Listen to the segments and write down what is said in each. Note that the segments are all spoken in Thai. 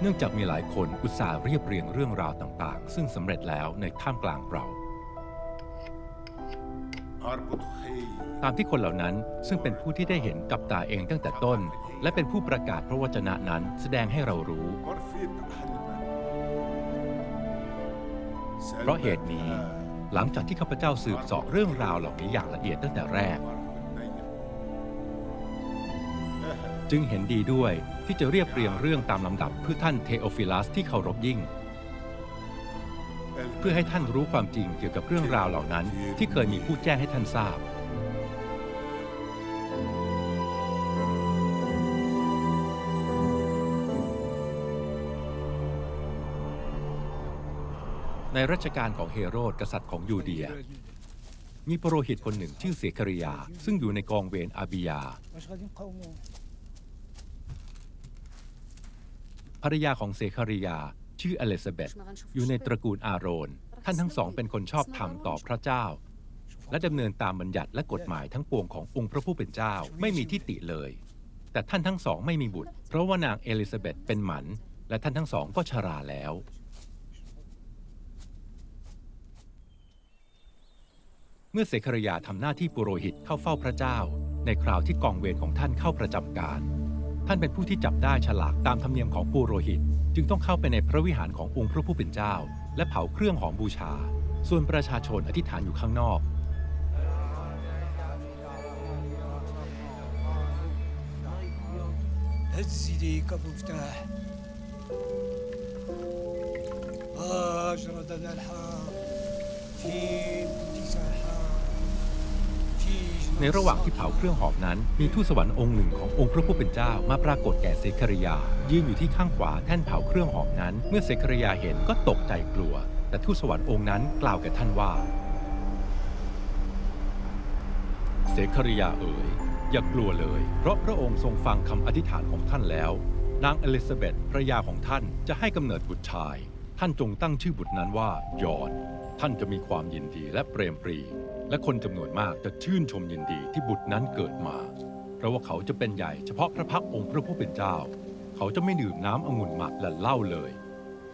เนื่องจากมีหลายคนอุตส่าห์เรียบเรียงเรื่องราวต่างๆ ซึ่งสำเร็จแล้วในท่ามกลางเรา ตามที่คนเหล่านั้นซึ่งเป็นผู้ที่ได้เห็นกับตาเองตั้งแต่ต้น และเป็นผู้ประกาศพระวจนะนั้นแสดงให้เรารู้ เพราะเหตุนี้ หลังจากที่ข้าพเจ้าสืบสอบเรื่องราวเหล่านี้อย่างละเอียดตั้งแต่แรก จึงเห็นดีด้วยที่จะเรียบเรียงเรื่องตามลำดับเพื่อท่านเทโอฟิลัสที่เคารพยิ่ง เพื่อให้ท่านรู้ความจริงเกี่ยวกับเรื่องราวเหล่านั้น ที่เคยมีผู้แจ้งให้ท่านทราบ ในรัชกาลของเฮโรดกษัตริย์ของยูเดีย มีปุโรหิตคนหนึ่งชื่อเสคริยา ซึ่งอยู่ในกองเวรอาบิยา ภรรยาของเสคาริยา ชื่ออลิซาเบธอยู่ในตระกูลอาโรน ท่านทั้งสองเป็นคนชอบธรรมต่อพระเจ้า และดำเนินตามบัญญัติและกฎหมายทั้งปวงขององค์พระผู้เป็นเจ้าไม่มีที่ติเลย แต่ท่านทั้งสองไม่มีบุตร เพราะว่านางเอลิซาเบธเป็นหมัน และท่านทั้งสองก็ชราแล้วเมื่อเสคาริยาทำหน้าที่ปุโรหิตเข้าเฝ้าพระเจ้า ในคราวที่กองเวรของท่านเข้าประจำการ ท่านเป็นผู้ที่จับได้ฉลากตามธรรมเนียมของปุโรหิต จึงต้องเข้าไปในพระวิหารขององค์พระผู้เป็นเจ้า และเผาเครื่องหอมบูชา ส่วนประชาชนอธิษฐานอยู่ข้างนอก هز يديك ابو مفتاح اجردنا الحار في ในระหว่างที่เผาเครื่องหอมนั้น มีทูตสวรรค์องค์หนึ่งขององค์พระผู้เป็นเจ้ามาปรากฏแก่เซคาริยา ยืนอยู่ที่ข้างขวาแท่นเผาเครื่องหอมนั้น เมื่อเซคาริยาเห็นก็ตกใจกลัว แต่ทูตสวรรค์องค์นั้นกล่าวแก่ท่านว่าเซคาริยาเอ๋ยอย่ากลัวเลย เพราะพระองค์ทรงฟังคำอธิษฐานของท่านแล้ว นางอลิซาเบธภรรยาของท่านจะให้กำเนิดบุตรชาย ท่านจงตั้งชื่อบุตรนั้นว่ายอน ท่านจะมีความยินดีและเปรมปรี และคนจำนวนมากจะชื่นชมยินดีที่บุตรนั้นเกิดมา เพราะว่าเขาจะเป็นใหญ่เฉพาะพระพักองค์พระผู้เป็นเจ้า เขาจะไม่ดื่มน้ำองุ่นหมักและเหล้าเลย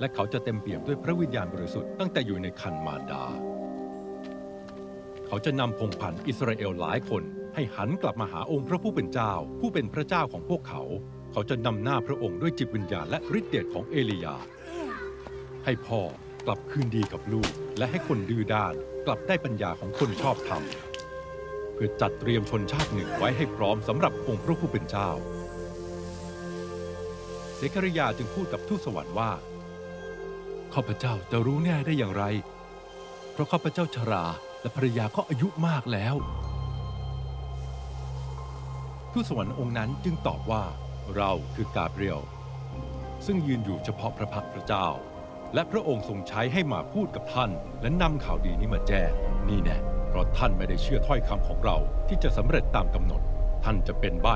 และเขาจะเต็มเปี่ยมด้วยพระวิญญาณบริสุทธิ์ตั้งแต่อยู่ในคันมารดา เขาจะนำพงศ์พันธ์อิสราเอลหลายคนให้หันกลับมาหาองค์พระผู้เป็นเจ้า ผู้เป็นพระเจ้าของพวกเขา เขาจะนำหน้าพระองค์ด้วยจิตวิญญาณและฤทธิเดชของเอลียา ให้พ่อกลับคืนดีกับลูกและให้คนดื้อด้าน ลับได้ปัญญาของคนชอบธรรมเพื่อจัดเตรียมชนชาติหนึ่งไว้ให้พร้อมสำหรับองค์พระผู้เป็นเจ้าเสคาริยาจึงพูดกับทูตสวรรค์ว่าข้าพเจ้าจะรู้แน่ได้อย่างไร เพราะข้าพเจ้าชราและภรรยาก็อายุมากแล้วทูตสวรรค์องค์นั้นจึงตอบว่าเราคือกาเบรียลซึ่งยืนอยู่เฉพาะพระพักตร์พระเจ้า และพระองค์ทรงใช้ให้มาพูดกับท่าน และนำข่าวดีนี้มาแจ้งนี่แน่เพราะท่านไม่ได้เชื่อถ้อยคำของเราที่จะสำเร็จตามกำหนด ท่านจะเป็นใบ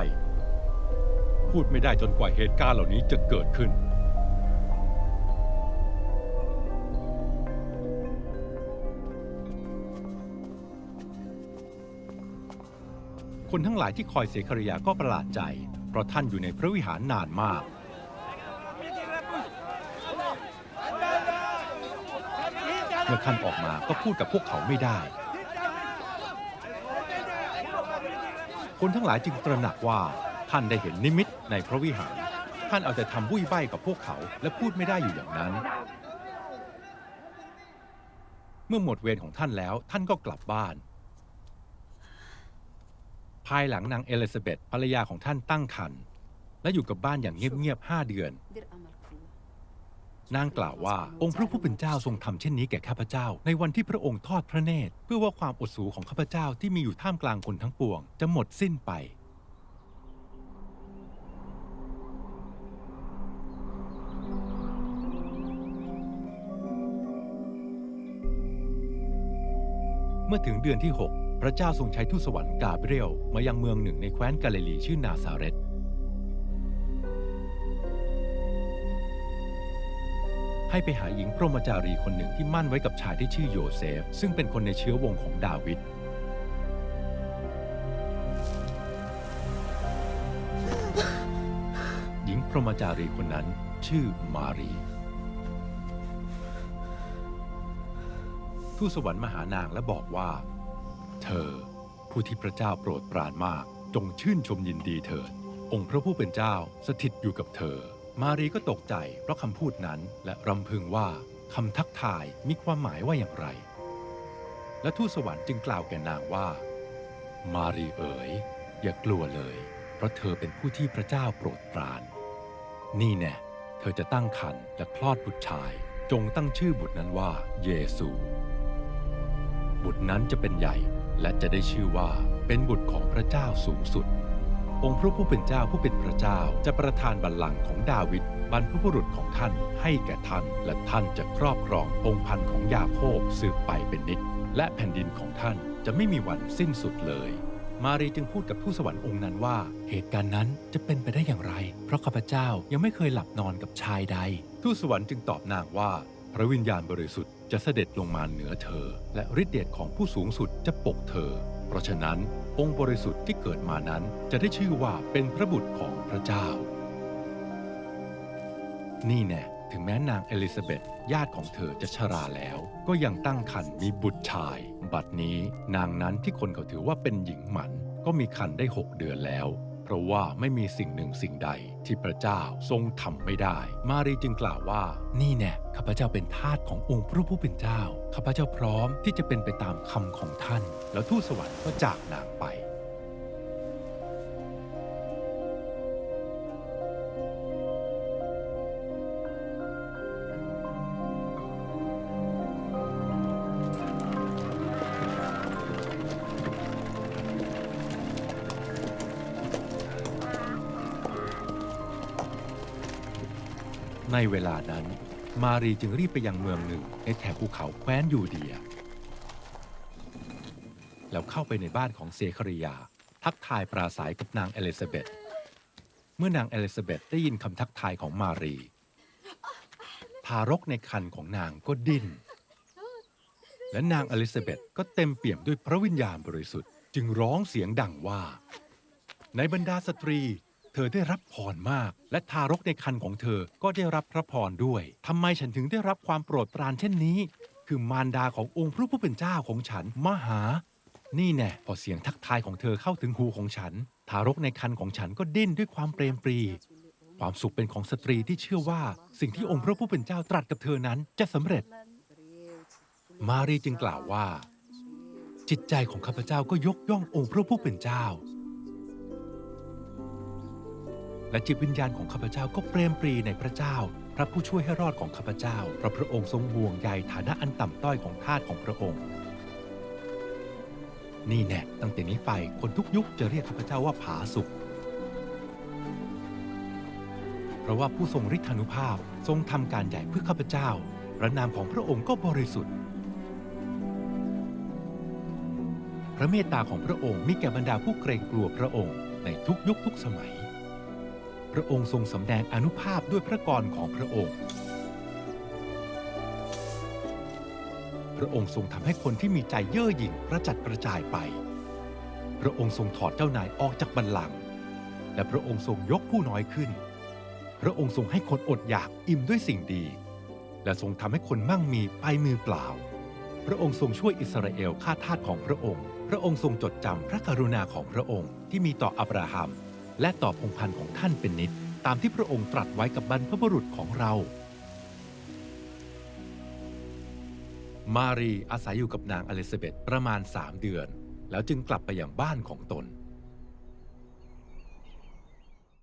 พูดไม่ได้จนกว่าเหตุการณ์เหล่านี้จะเกิดขึ้น คนทั้งหลายที่คอยเสคาริยาก็ประหลาดใจ เพราะท่านอยู่ในพระวิหารนานมาก เมื่อท่านออกมาก็พูดกับพวกเขาไม่ได้ คนทั้งหลายจึงตระหนักว่าท่านได้เห็นนิมิตในพระวิหาร ท่านเอาแต่ทำบุ้ยใบ้กับพวกเขาและพูดไม่ได้อยู่อย่างนั้น เมื่อหมดเวรของท่านแล้วท่านก็กลับบ้าน ภายหลังนางเอลิซาเบธภรรยาของท่านตั้งครรภ์และอยู่กับบ้านอย่างเงียบๆห้าเดือน นางกล่าวว่าองค์พระผู้เป็นเจ้าทรงทำเช่นนี้แก่ข้าพเจ้า ในวันที่พระองค์ทอดพระเนตร เพื่อว่าความอดสูของข้าพเจ้าที่มีอยู่ท่ามกลางคนทั้งปวง จะหมดสิ้นไป เมื่อถึงเดือนที่ 6 พระเจ้าทรงใช้ทูตสวรรค์กาเบรียลมายังเมืองหนึ่งในแคว้นกาลิลีชื่อนาซาเรต ให้ไปหาหญิงพรหมจารีคนหนึ่งที่มั่นไว้กับชายที่ชื่อโยเซฟ ซึ่งเป็นคนในเชื้อวงของดาวิดหญิงพรหมจารีคนนั้นชื่อมารีทูตสวรรค์มาหานางและบอกว่า เธอ ผู้ที่พระเจ้าโปรดปรานมาก จงชื่นชมยินดีเถิด องค์พระผู้เป็นเจ้าสถิตอยู่กับเธอ มารีก็ตกใจเพราะคำพูดนั้นและรำพึงว่าคำทักทายมีความหมายว่าอย่างไร และทูตสวรรค์จึงกล่าวแก่นางว่า มารีเอ๋ย อย่ากลัวเลย เพราะเธอเป็นผู้ที่พระเจ้าโปรดปราน นี่แน่เธอจะตั้งครรภ์และคลอดบุตรชาย จงตั้งชื่อบุตรนั้นว่า เยซู บุตรนั้นจะเป็นใหญ่และจะได้ชื่อว่าเป็นบุตรของพระเจ้าสูงสุด องค์พระผู้เป็นเจ้าผู้เป็นพระเจ้า จะประทานบัลลังก์ของดาวิดบรรพบุรุษของท่านให้แก่ท่าน และท่านจะครอบครององค์พันธุ์ของยาโคบสืบไปเป็นนิจและแผ่นดินของท่านจะไม่มีวันสิ้นสุดเลย มารีจึงพูดกับทูตสวรรค์องค์นั้นว่า เหตุการณ์นั้นจะเป็นไปได้อย่างไร เพราะข้าพเจ้ายังไม่เคยหลับนอนกับชายใดทูตสวรรค์จึงตอบนางว่า พระวิญญาณบริสุทธิ์จะเสด็จลงมาเหนือเธอ และฤทธิเดชของผู้สูงสุดจะปกเธอ เพราะฉะนั้นองค์บริสุทธิ์ที่เกิดมานั้นจะได้ชื่อว่าเป็นพระบุตรของพระเจ้า นี่แน่ถึงแม้นางเอลิซาเบธญาติของเธอจะชราแล้ว ก็ยังตั้งครรภ์มีบุตรชาย บัดนี้นางนั้นที่คนเขาถือว่าเป็นหญิงหมันก็มีครรภ์ได้หกเดือนแล้ว เพราะว่าไม่มีสิ่งหนึ่งสิ่งใดที่พระเจ้าทรงทำไม่ได้ มารีจึงกล่าวว่า นี่แน่ข้าพเจ้าเป็นทาสขององค์พระผู้เป็นเจ้า ข้าพเจ้าพร้อมที่จะเป็นไปตามคำของท่าน แล้วทูตสวรรค์ก็จากนางไป ในเวลานั้น มารีจึงรีบไปยังเมืองหนึ่งในแถบภูเขาแคว้นยูเดีย แล้วเข้าไปในบ้านของเซคาริยา ทักทายปราศัยกับนางเอลิซาเบธเมื่อนางเอลิซาเบธได้ยินคำทักทายของมารี ทารกในครรภ์ของนางก็ดิ้น และนางเอลิซาเบธก็เต็มเปี่ยมด้วยพระวิญญาณบริสุทธิ์ จึงร้องเสียงดังว่า ในบรรดาสตรี เธอได้รับพรมาก และทารกในครรภ์ของเธอก็ได้รับพระพรด้วย ทำไมฉันถึงได้รับความโปรดปรานเช่นนี้ คือมารดาขององค์พระผู้เป็นเจ้าของฉันมหา นี่แน่พอเสียงทักทายของเธอเข้าถึงหูของฉัน ทารกในครรภ์ของฉันก็ดิ้นด้วยความเปรมปรี ความสุขเป็นของสตรีที่เชื่อว่า สิ่งที่องค์พระผู้เป็นเจ้าตรัสกับเธอนั้นจะสำเร็จ มารีจึงกล่าวว่า จิตใจของข้าพเจ้าก็ยกย่ององค์พระผู้เป็นเจ้า และจิตวิญญาณของข้าพเจ้าก็เปรมปรีในพระเจ้า พระผู้ช่วยให้รอดของข้าพเจ้าเพราะพระองค์ทรงห่วงใยฐานะอันต่ำต้อยของทาสของพระองค์ นี่แน่ตั้งแต่นี้ไปคนทุกยุคจะเรียกข้าพเจ้าว่าผาสุกเพราะว่าผู้ทรงฤทธานุภาพทรงทำการใหญ่เพื่อข้าพเจ้าพระนามของพระองค์ก็บริสุทธิ์ พระเมตตาของพระองค์มีแก่บรรดาผู้เกรงกลัวพระองค์ในทุกยุคทุกสมัย พระองค์ทรงสำแดงอนุภาพด้วยพระกรของพระองค์ พระองค์ทรงทำให้คนที่มีใจเย่อหยิ่งกระจัดกระจายไป พระองค์ทรงถอดเจ้านายออกจากบัลลังก์ และพระองค์ทรงยกผู้น้อยขึ้น พระองค์ทรงให้คนอดอยากอิ่มด้วยสิ่งดี และทรงทำให้คนมั่งมีไปมือเปล่า พระองค์ทรงช่วยอิสราเอลฆ่าทาสของพระองค์ พระองค์ทรงจดจำพระกรุณาของพระองค์ที่มีต่ออับราฮัม และต่อพงพันธ์ของท่านเป็นนิด ตามที่พระองค์ตรัสไว้กับบรรพบุรุษของเรา มารีอาศัยอยู่กับนางอลิซาเบธประมาณสามเดือน แล้วจึงกลับไปยังบ้านของตน